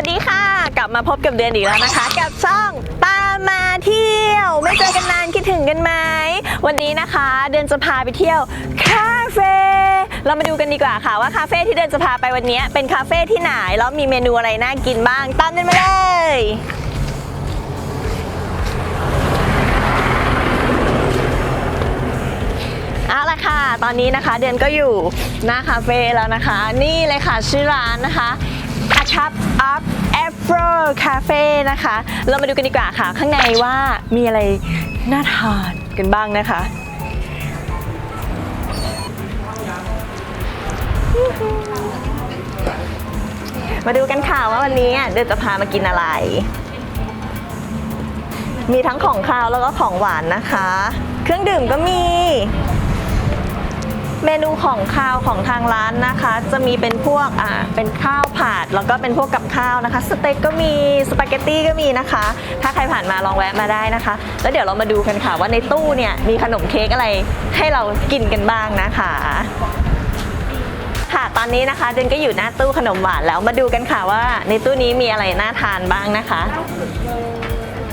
วัสดีค่ะ กลับมาพบกับเดือนอีกแล้วนะคะ กับช่องตามมาเที่ยว ไม่เจอกันนานคิดถึงกันไหมวันนี้นะคะ เดือนจะพาไปเที่ยวคาเฟ่เรามาดูกันดีกว่าค่ะว่าคาเฟ่ที่เดือนจะพาไปวันนี้เป็นคาเฟ่ที่ไหนแล้วมีเมนูอะไรน่ากินบ้างตามเดินมาเลยเอาละค่ะ ตอนนี้นะคะเดือนก็อยู่หน้าคาเฟ่แล้วนะคะ นี่เลยค่ะชื่อร้านนะคะ A Cup of Afro Cafe นะคะ เรามาดูกันดีกว่าค่ะ ข้างในว่ามีอะไรน่าทานกันบ้างนะคะมาดูกันค่ะว่าวันนี้เดือนจะพามากินอะไร มีทั้งของคาวแล้วก็ของหวานนะคะ เครื่องดื่มก็มี เมนูของคาวของทางร้านนะคะ จะมีเป็นพวกอ่าเป็นข้าวผัดแล้วก็เป็นพวกกับข้าวนะคะสเต็กก็มีสปาเกตตี้ก็มีนะคะ ถ้าใครผ่านมาลองแวะมาได้นะคะ แล้วเดี๋ยวเรามาดูกันค่ะว่าในตู้เนี่ยมีขนมเค้กอะไรให้เรากินกันบ้างนะคะ ค่ะตอนนี้นะคะเจนก็อยู่หน้าตู้ขนมหวานแล้วมาดูกันค่ะว่าในตู้นี้มีอะไรน่าทานบ้างนะคะ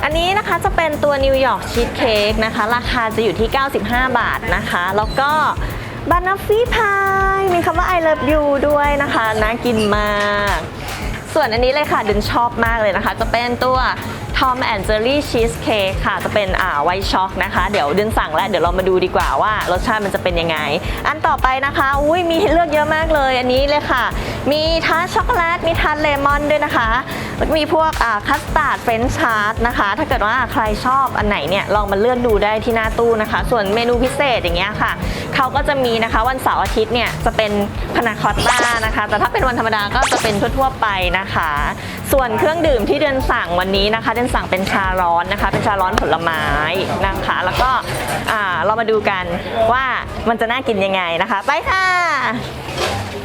อันนี้นะคะจะเป็นตัวนิวยอร์กชีสเค้กนะคะ ราคาจะอยู่ที่ 95 บาทนะคะ แล้วก็ บานาฟี่พายมีคำว่า I love you ด้วยนะคะน่ากินมาก ส่วนอันนี้เลยค่ะดินชอบมากเลยนะคะ จะเป็นตัว Tom and Jerry Cheesecake ค่ะ จะเป็นอ่าไวช็อกนะคะ เดี๋ยวดินสั่งแล้วเดี๋ยวเรามาดูดีกว่าว่ารสชาติมันจะเป็นยังไง อันต่อไปนะคะอุ้ยมีให้เลือกเยอะมากเลย อันนี้เลยค่ะ มีทาร์ตช็อกโกแลตมีทาร์ตเลมอนด้วยนะคะแล้วก็มีพวกคัสตาร์ดเฟรนช์ชาร์ตนะคะ ถ้าเกิดว่าใครชอบอันไหนเนี่ยลองมาเลือกดูได้ที่หน้าตู้นะคะ ส่วนเมนูพิเศษอย่างเงี้ยค่ะเขาก็จะมีนะคะวันเสาร์อาทิตย์เนี่ยจะเป็นพนาคอตต้านะคะ แต่ถ้าเป็นวันธรรมดาก็จะเป็นทั่วๆไปนะคะ ส่วนเครื่องดื่มที่เดือนสั่งวันนี้นะคะ เดือนสั่งเป็นชาร้อนนะคะ เป็นชาร้อนผลไม้นะคะ แล้วก็อ่าเรามาดูกันว่ามันจะน่ากินยังไงนะคะ ไปค่ะ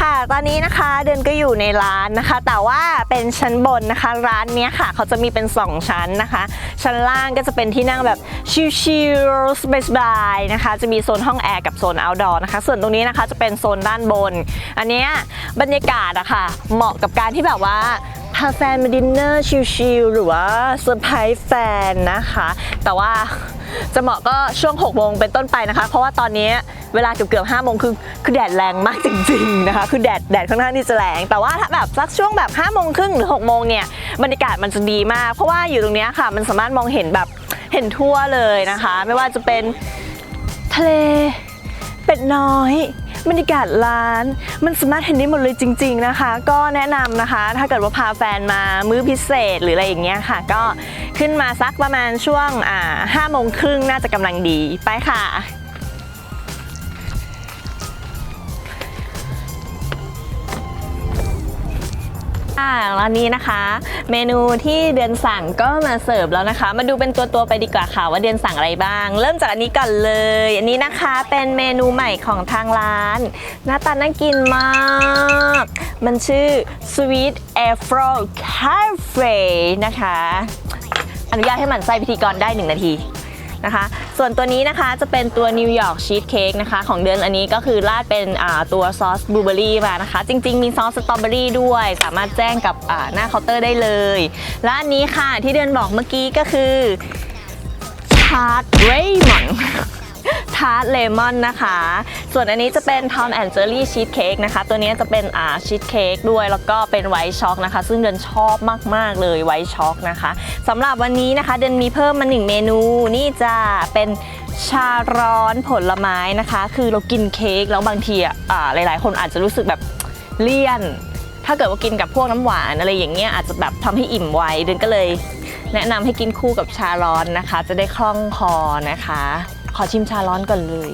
ค่ะ ตอนนี้นะคะเดือนก็อยู่ในร้านนะคะ แต่ว่าเป็นชั้นบนนะคะ ร้านเนี้ยค่ะ เขาจะมีเป็น 2 ชั้นนะคะ ชั้นล่างก็จะเป็นที่นั่งแบบชิลๆสบายๆนะคะ จะมีโซนห้องแอร์กับโซน outdoor นะคะ ส่วนตรงนี้นะคะจะเป็นโซนด้านบน อันเนี้ยบรรยากาศอะค่ะ เหมาะกับการที่แบบว่าพาแฟนมาดินเนอร์ชิลๆหรือว่าเซอร์ไพรส์แฟนนะคะ แต่ว่าจะเหมาะก็ช่วง6โมงเป็นต้นไปนะคะ เพราะว่าตอนนี้ เวลาเกือบเกือบ5โมงคือคือแดดแรงมากจริงๆนะคะคือแดดแดดค่อนข้างที่จะแรง แต่ว่าถ้าแบบสักช่วงแบบ5โมงครึ่งหรือ6โมงเนี่ยบรรยากาศมันจะดีมาก เพราะว่าอยู่ตรงนี้ค่ะ มันสามารถมองเห็นแบบเห็นทั่วเลยนะคะ ไม่ว่าจะเป็นทะเลเป็ดน้อยบรรยากาศร้าน มันสามารถเห็นได้หมดเลยจริง ๆนะคะ ก็แนะนำนะคะ ถ้าเกิดว่าพาแฟนมามื้อพิเศษหรืออะไรอย่างเงี้ยค่ะ ก็ขึ้นมาสักประมาณช่วงอ่าห้าโมงครึ่งน่าจะกำลังดีไปค่ะ อ่าร้านนี้นะคะ เมนูที่เดือนสั่งก็มาเสิร์ฟแล้วนะคะ มาดูเป็นตัวตัวไปดีกว่าค่ะว่าเดือนสั่งอะไรบ้าง เริ่มจากอันนี้ก่อนเลย อันนี้นะคะเป็นเมนูใหม่ของทางร้าน หน้าตาน่ากินมาก มันชื่อ Sweet Afro Cafe นะคะ อนุญาตให้หมันไส้พิธีกรได้1นาที นะคะ ส่วนตัวนี้นะคะจะเป็นตัวนิวยอร์กชีสเค้กนะคะของเดือนอันนี้ก็คือราดเป็นตัวซอสบลูเบอรี่มานะคะ จริง ๆ มีซอสสตรอเบอรี่ด้วย สามารถแจ้งกับหน้าเคาน์เตอร์ได้เลย และอันนี้ค่ะที่เดือนบอกเมื่อกี้ก็คือชาร์ดเรย์มอน ทาร์ตเลมอนนะคะ ส่วนอันนี้จะเป็น Tom and Jerry Cheesecake นะคะ ตัวนี้จะเป็นอ่าชีสเค้กด้วยแล้วก็เป็นไวท์ช็อกนะคะ ซึ่งเดนชอบมาก ๆ เลยไวท์ช็อกนะคะสำหรับวันนี้นะคะเดนมีเพิ่มมาหนึ่งเมนูนี่จะเป็นชาร้อนผลไม้นะคะ คือเรากินเค้กแล้วบางทีอ่าหลาย ๆ คนอาจจะรู้สึกแบบเลี่ยน ถ้าเกิดว่ากินกับพวกน้ำหวานอะไรอย่างเงี้ยอาจจะแบบทำให้อิ่มไวเดนก็เลย แนะนำให้กินคู่กับชาร้อนนะคะ จะได้คล่องคอนะคะ ขอชิมชาร้อนก่อนเลย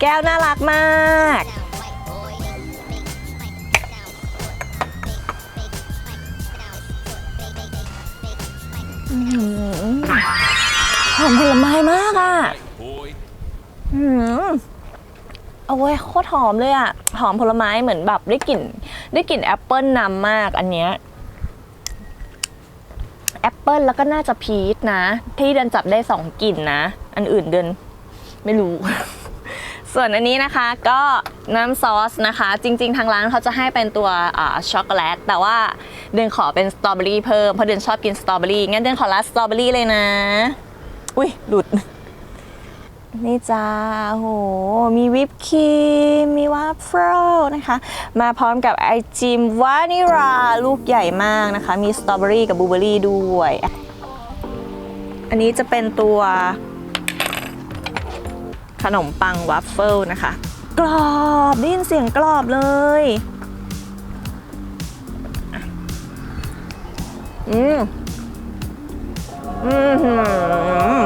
แก้วน่ารักมาก หอมผลไม้มากอะอื้อโอ้ยโคตรหอมเลยอะ หอมผลไม้เหมือนแบบได้กลิ่น ได้กลิ่นแอปเปิลนำมากอันเนี้ย แอปเปิลแล้วก็น่าจะพีชนะ ที่เดินจับได้สองกลิ่นนะ อันอื่นเดินไม่รู้ ส่วนอันนี้นะคะก็น้ำซอสนะคะ จริง ๆ ทางร้านเขาจะให้เป็นตัวช็อกโกแลตแต่ว่าเดินขอเป็นสตรอเบอรี่เพิ่มเพราะเดินชอบกินสตรอเบอรี่งั้นเดินขอรัสสตรอเบอรี่เลยนะ อุ้ยหลุด นี่จ้าโห มีวิปครีม มีวาฟเฟิลนะคะ มาพร้อมกับไอจิมวานิลาลูกใหญ่มากนะคะ มีสตรอเบอรี่กับบลูเบอรี่ด้วย อันนี้จะเป็นตัว ขนมปังวัฟเฟิลนะคะ กรอบได้ยินเสียงกรอบเลย อืม อืม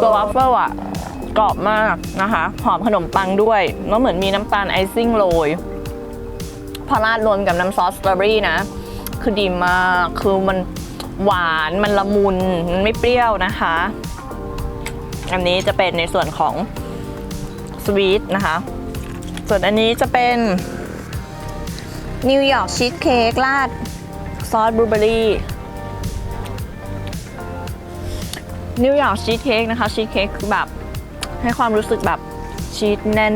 ตัววัฟเฟิลอะกรอบมากนะคะ หอมขนมปังด้วย แล้วเหมือนมีน้ำตาลไอซิ่งโรย พอราดรวมกับน้ำซอสสตรอเบอรี่นะ คือดีมาก คือมันหวานมันละมุน มันไม่เปรี้ยวนะคะ อันนี้จะเป็นในส่วนของสวีทนะคะ ส่วนอันนี้จะเป็นนิวยอร์กชีสเค้กราดซอสบลูเบอรี่ นิวยอร์กชีสเค้กนะคะชีสเค้กคือแบบให้ความรู้สึกแบบชีสแน่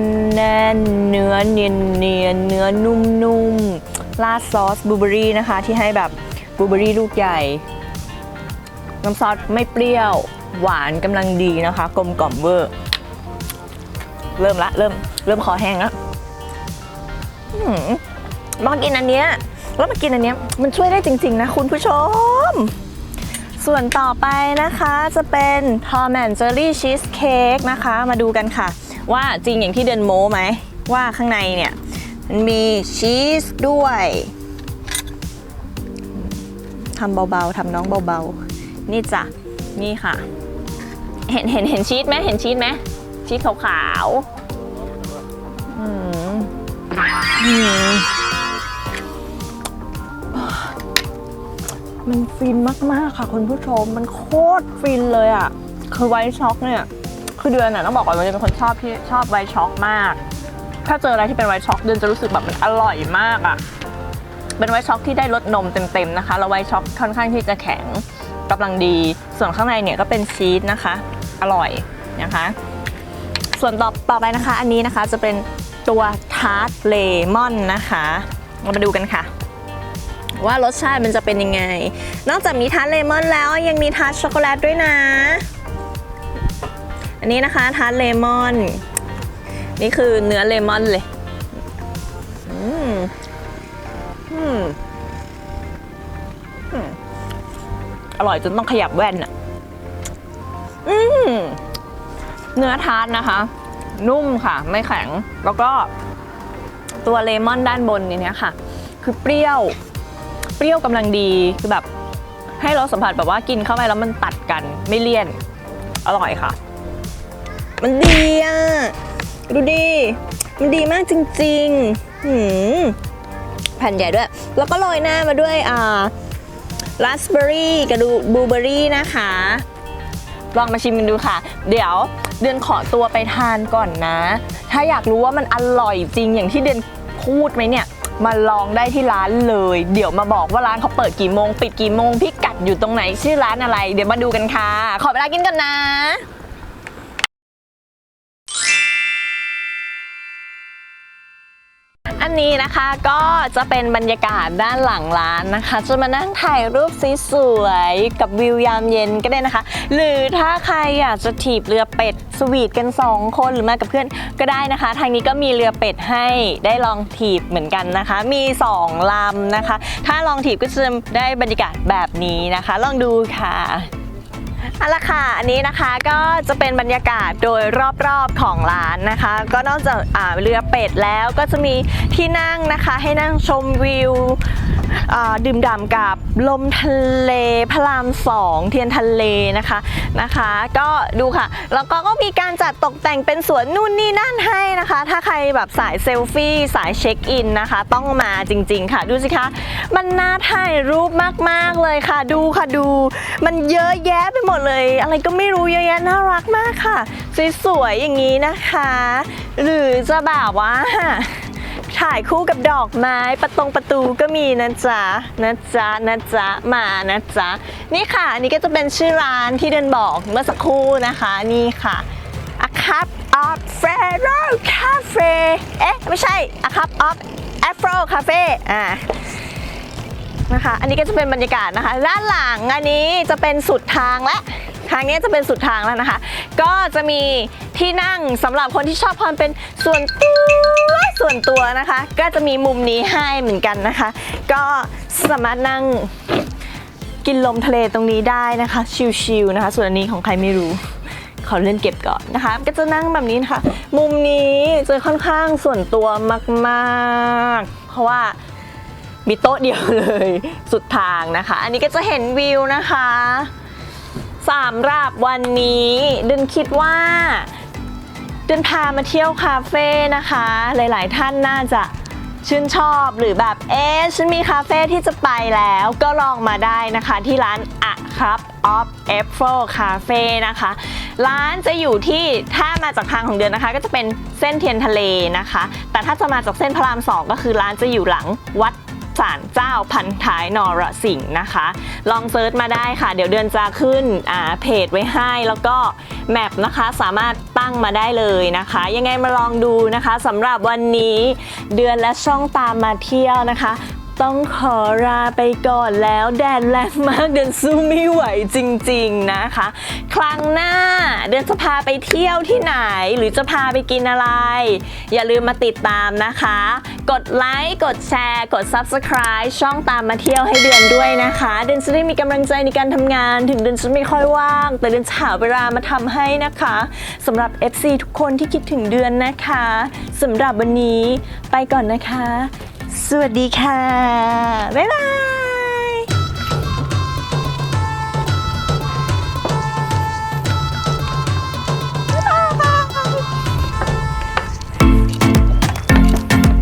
นๆเนื้อเนียนเนียนเนื้อนุ่มๆราดซอสบลูเบอรี่นะคะ ที่ให้แบบบลูเบอรี่ลูกใหญ่ น้ำซอสไม่เปรี้ยว หวานกำลังดีนะคะ กลมกล่อมเวอร์เริ่มละเริ่มเริ่มคอแห้งแล้วอื้อหือมากินอันเนี้ยแล้วมากินอันเนี้ยมันช่วยได้จริง ๆ นะคุณผู้ชม ส่วนต่อไปนะคะจะเป็นทอมแอนเจอรี่ชีสเค้กนะคะ มาดูกันค่ะ ว่าจริงอย่างที่เดินโม้ไหม ว่าข้างในเนี่ย มันมีชีสด้วยทำเบาๆทำน้องเบาๆ นี่จ้ะ นี่ค่ะ เห็นเห็นเห็นชีสไหมเห็นชีสไหมชีสขาวๆอืมอืม มันฟินมากๆค่ะคุณผู้ชมมันโคตรฟินเลยอะ่ะคือไวท์ช็อกเนี่ยคือเดือนน่ะต้องบอกก่อนว่าเดือนเป็นคนชอบที่ชอบไวท์ช็อกมาก ถ้าเจออะไรที่เป็นไวท์ช็อกเดือนจะรู้สึกแบบมันอร่อยมากอะ่ะเป็นไวท์ช็อกที่ได้รสนมเต็มๆนะคะแล้วไวท์ช็อกค่อนข้างที่จะแข็งกำลังดี ส่วนข้างในเนี่ยก็เป็นชีสนะคะ อร่อยนะคะ ส่วนต่อต่อไปนะคะ อันนี้นะคะจะเป็นตัวทาร์ตเลมอนนะคะเรามาดูกันค่ะ ว่ารสชาติมันจะเป็นยังไง นอกจากมีทาร์ตเลมอนแล้วยังมีทาร์ตช็อกโกแลตด้วยนะ อันนี้นะคะทาร์ตเลมอน นี่คือเนื้อเลมอนเลย อืม อืม อร่อยจนต้องขยับแว่นอะอืม เนื้อทาร์ตนะคะ นุ่มค่ะ ไม่แข็ง แล้วก็ตัวเลมอนด้านบนเนี่ยค่ะ คือเปรี้ยว เปรี้ยวกำลังดีคือแบบให้เราสัมผัสแบบว่ากินเข้าไปแล้วมันตัดกันไม่เลี่ยน อร่อยค่ะ มันดีอะ ดูดีมันดีมากจริงๆหืมแผ่นใหญ่ด้วย แล้วก็โรยหน้ามาด้วยอ่าราสเบอร์รี่กับดูบลูเบอร์รี่นะคะ ลองมาชิมกันดูค่ะ เดี๋ยวเดือนขอตัวไปทานก่อนนะ ถ้าอยากรู้ว่ามันอร่อยจริงอย่างที่เดือนพูดไหมเนี่ย มาลองได้ที่ร้านเลย เดี๋ยวมาบอกว่าร้านเขาเปิดกี่โมง ปิดกี่โมงพิกัดอยู่ตรงไหนชื่อร้านอะไร เดี๋ยวมาดูกันค่ะ ขอเวลากินกันนะ อันนี้นะคะก็จะเป็นบรรยากาศด้านหลังร้านนะคะ จะมานั่งถ่ายรูปสวยๆกับวิวยามเย็นก็ได้นะคะ หรือถ้าใครอยากจะถีบเรือเป็ดสวีทกัน 2 คนหรือมากับเพื่อนก็ได้นะคะ ทางนี้ก็มีเรือเป็ดให้ได้ลองถีบเหมือนกันนะคะ มี2ลำนะคะ ถ้าลองถีบก็จะได้บรรยากาศแบบนี้นะคะ ลองดูค่ะ เอาละค่ะ อันนี้นะคะก็จะเป็นบรรยากาศโดยรอบๆของร้านนะคะ ก็นอกจากเรือเป็ดแล้วก็จะมีที่นั่งนะคะ ให้นั่งชมวิว ดื่มด่ำกับลมทะเลพระรามสองเทียนทะเลนะคะนะคะ ก็ดูค่ะ แล้วก็ก็มีการจัดตกแต่งเป็นสวนนู่นนี่นั่นให้นะคะ ถ้าใครแบบสายเซลฟี่สายเช็คอินนะคะ ต้องมาจริง ๆ ค่ะ ดูสิคะ มันน่าถ่ายรูปมากๆเลยค่ะ ดูค่ะดู มันเยอะแยะไปหมดเลย อะไรก็ไม่รู้เยอะแยะน่ารักมากค่ะ สวยๆอย่างนี้นะคะ หรือจะแบบว่า ถ่ายคู่กับดอกไม้ประตงประตูก็มีนะจ๊ะนะจ๊ะนะจ๊ะมานะจ๊ะนี่ค่ะอันนี้ก็จะเป็นชื่อร้านที่เดินบอกเมื่อสักครู่นะคะนี่ค่ะ A cup of Ferro Cafe เอ๊ะไม่ใช่ A cup of Afro Cafe อ่านะคะ อันนี้ก็จะเป็นบรรยากาศนะคะ ด้านหลังอันนี้จะเป็นสุดทางและ ทางนี้จะเป็นสุดทางแล้วนะคะ ก็จะมีที่นั่งสำหรับคนที่ชอบความเป็นส่วนตัวส่วนตัวนะคะ ก็จะมีมุมนี้ให้เหมือนกันนะคะ ก็สามารถนั่งกินลมทะเลตรงนี้ได้นะคะ ชิลๆนะคะ ส่วนอันนี้ของใครไม่รู้ขอเล่นเก็บก่อนนะคะ ก็จะนั่งแบบนี้นะคะ มุมนี้จะค่อนข้างส่วนตัวมากๆ เพราะว่ามีโต๊ะเดียวเลยสุดทางนะคะ อันนี้ก็จะเห็นวิวนะคะ สำหรับวันนี้เดินคิดว่าเดินพามาเที่ยวคาเฟ่นะคะ หลาย ๆ ท่านน่าจะชื่นชอบหรือแบบเอ๊ะฉันมีคาเฟ่ที่จะไปแล้วก็ลองมาได้นะคะที่ร้านอะครับ of a p p l e Cafe นะคะ ร้านจะอยู่ที่ถ้ามาจากทางของเดือนนะคะ ก็จะเป็นเส้นเทียนทะเลนะคะ แต่ถ้าจะมาจากเส้นพระรามสองก็คือร้านจะอยู่หลังวัด ศาลเจ้าพันท้ายนรสิงห์นะคะ ลองเซิร์ชมาได้ค่ะ เดี๋ยวเดือนจะขึ้นเพจไว้ให้แล้วก็แมปนะคะสามารถตั้งมาได้เลยนะคะ ยังไงมาลองดูนะคะสำหรับวันนี้เดือนและช่องตามมาเที่ยวนะคะ ต้องขอลาไปก่อนแล้วแดดแรงมากเดือนสู้ไม่ไหวจริงๆนะคะ ครั้งหน้าเดือนจะพาไปเที่ยวที่ไหนหรือจะพาไปกินอะไร อย่าลืมมาติดตามนะคะ กดไลค์กดแชร์กด Subscribe ช่องตามมาเที่ยวให้เดือนด้วยนะคะ เดือนจะได้มีกำลังใจในการทำงาน ถึงเดือนจะไม่ค่อยว่าง แต่เดือนจะหาเวลามาทำให้นะคะสำหรับ FC ทุกคนที่คิดถึงเดือนนะคะสำหรับวันนี้ไปก่อนนะคะ สวัสดีค่ะ บ๊ายบาย